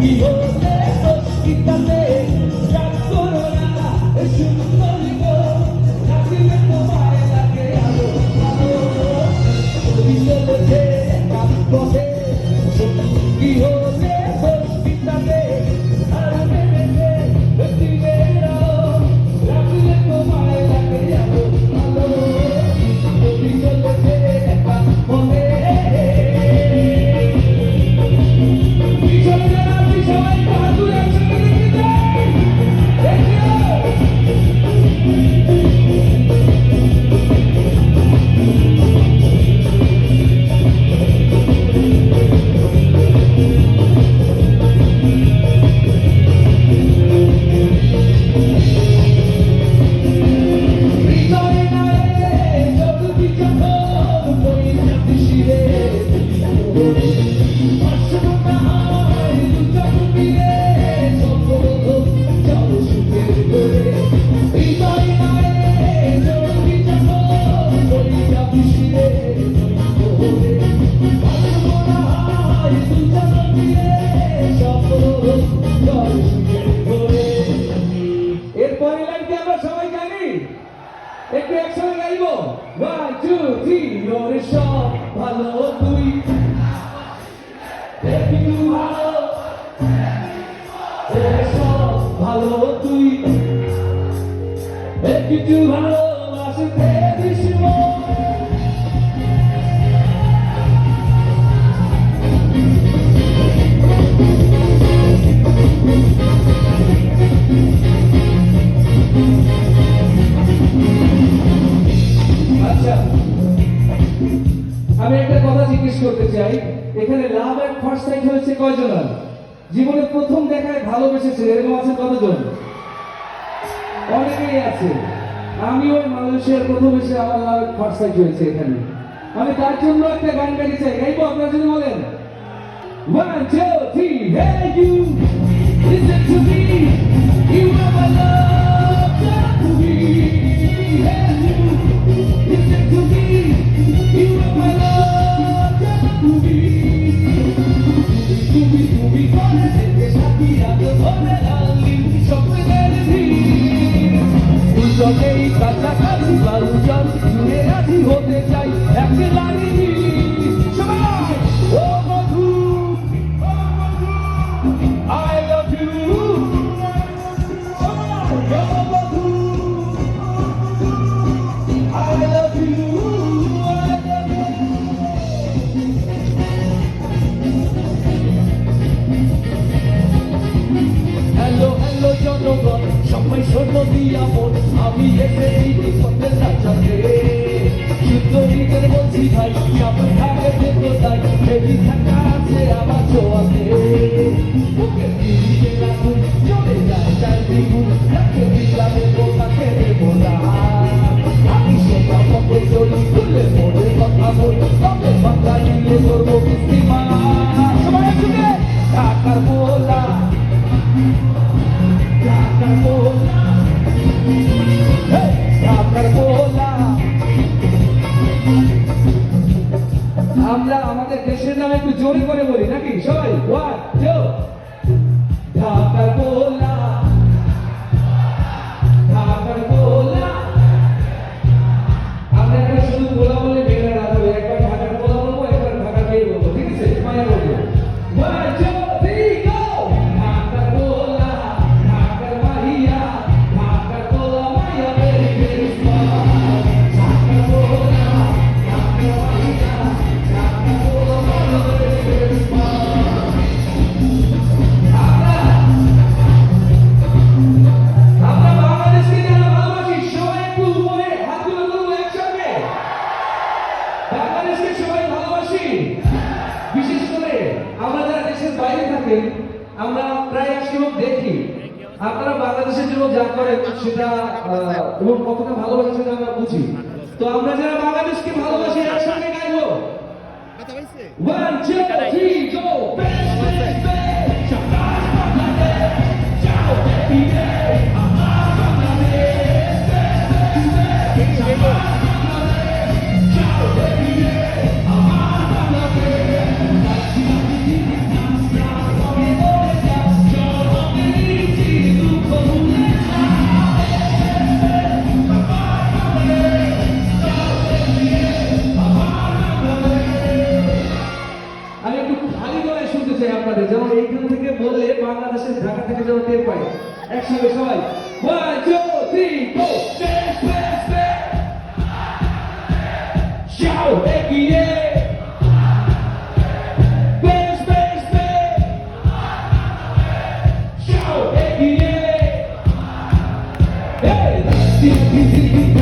Porque yo te voy এরপরে লাইনটি আমরা সবাই জানি। একটু একসঙ্গে গাইব? ওয়ান টু থ্রি ওর সব ভালো তুই। দেখি ভালো। সব তুই। দেখি তুই ভালো। আসতে দিস আচ্ছা আমি একটা কথা জিজ্ঞেস করতে চাই। এখানে লাভ এট ফার্স্ট সাইট হয়েছে কয়জন জীবনে প্রথম দেখায় ভালোবেসেছে এরকম আছে কতজন? অনেকেই আছে। আমিও মালয়েশিয়ার প্রথম এসে আমার লাভ ফার্স্ট সাইট হয়েছে এখানে। আমি তার জন্য একটা গান গাইতে চাই। গাইবো, আপনারা যদি বলেন। One, two, three, hey you, listen to me, you are my love, love to me. Hey you, listen to me, you are my love, to me. Tu mi, tu mi, con el gente está tirando con el alma, yo puedo decir. Un sonrisa, la calma, un llanto, un erasmo de jai, aquel alivio. শোন দিয়া মন আমি এসে এই বিপদের সাথে যুদ্ধ নিজের বলছি ভাই কেমন থাকে দেখো তাই বেবি থাকা আছে আমার ছোঁয়াতে আমরা আমাদের দেশের নামে একটু জোরে করে বলি নাকি? সবাই ওয়ান টু আপনারা বাংলাদেশের জন্য যা করেন সেটা এবং কতটা ভালোবাসেন সেটা আমরা বুঝি। তো আমরা যারা বাংলাদেশকে ভালোবাসি একসঙ্গে গাইবো। One, two, three, go! Best, বাংলাদেশের ঢাকা থেকে যেন টের পাই একসঙ্গে সবাই ওয়ান টু থ্রি গো বেশ বেশ বেশ যাও এগিয়ে বেশ বেশ বেশ যাও এগিয়ে এই দিন দিন দিন দিন